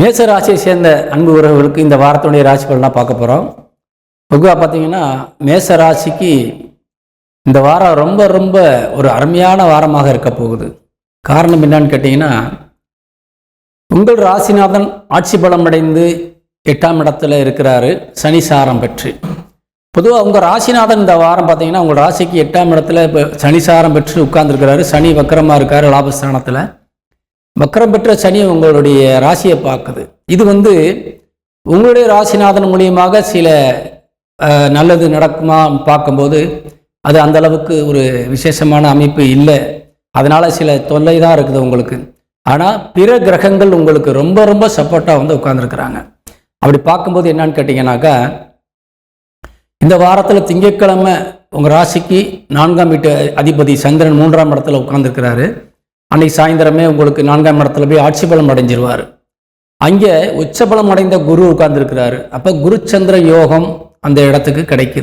மேச ராசியை சேர்ந்த அன்பு உறவுகளுக்கு இந்த வாரத்தினுடைய ராசி பலனாக பார்க்க போகிறோம் பொதுவாக பார்த்தீங்கன்னா மேச ராசிக்கு இந்த வாரம் ரொம்ப ரொம்ப ஒரு அருமையான வாரமாக இருக்க போகுது. காரணம் என்னன்னு கேட்டிங்கன்னா உங்கள் ராசிநாதன் ஆட்சி பலம் அடைந்து எட்டாம் இடத்துல இருக்கிறாரு சனி சாரம் பெற்று. பொதுவாக உங்கள் ராசிநாதன் இந்த வாரம் பார்த்தீங்கன்னா உங்கள் ராசிக்கு எட்டாம் இடத்துல இப்போ சனி சாரம் பெற்று உட்கார்ந்துருக்கிறாரு. சனி வக்கரமாக இருக்காரு லாபஸ்தானத்தில். மக்கரம் பெற்ற சனி உங்களுடைய ராசியை பார்க்குது. இது வந்து உங்களுடைய ராசிநாதன் மூலியமாக சில நல்லது நடக்குமா பார்க்கும்போது அது அந்த அளவுக்கு ஒரு விசேஷமான அமைப்பு இல்லை. அதனால சில தொல்லை தான் இருக்குது உங்களுக்கு. ஆனால் பிற கிரகங்கள் உங்களுக்கு ரொம்ப ரொம்ப சப்போர்ட்டாக வந்து உட்காந்துருக்குறாங்க அப்படி பார்க்கும்போது என்னன்னு கேட்டிங்கனாக்கா இந்த வாரத்தில் திங்கட்கிழமை உங்கள் ராசிக்கு நான்காம் வீட்டு அதிபதி சந்திரன் மூன்றாம் இடத்துல உட்காந்துருக்கிறாரு அன்னைக்கு சாயந்தரமே உங்களுக்கு நான்காம் இடத்துல போய் ஆட்சி பலம் அடைஞ்சிருவார். அங்கே உச்சபலம் அடைந்த குரு உட்கார்ந்துருக்கிறாரு. அப்போ குருச்சந்திர யோகம் அந்த இடத்துக்கு கிடைக்குது.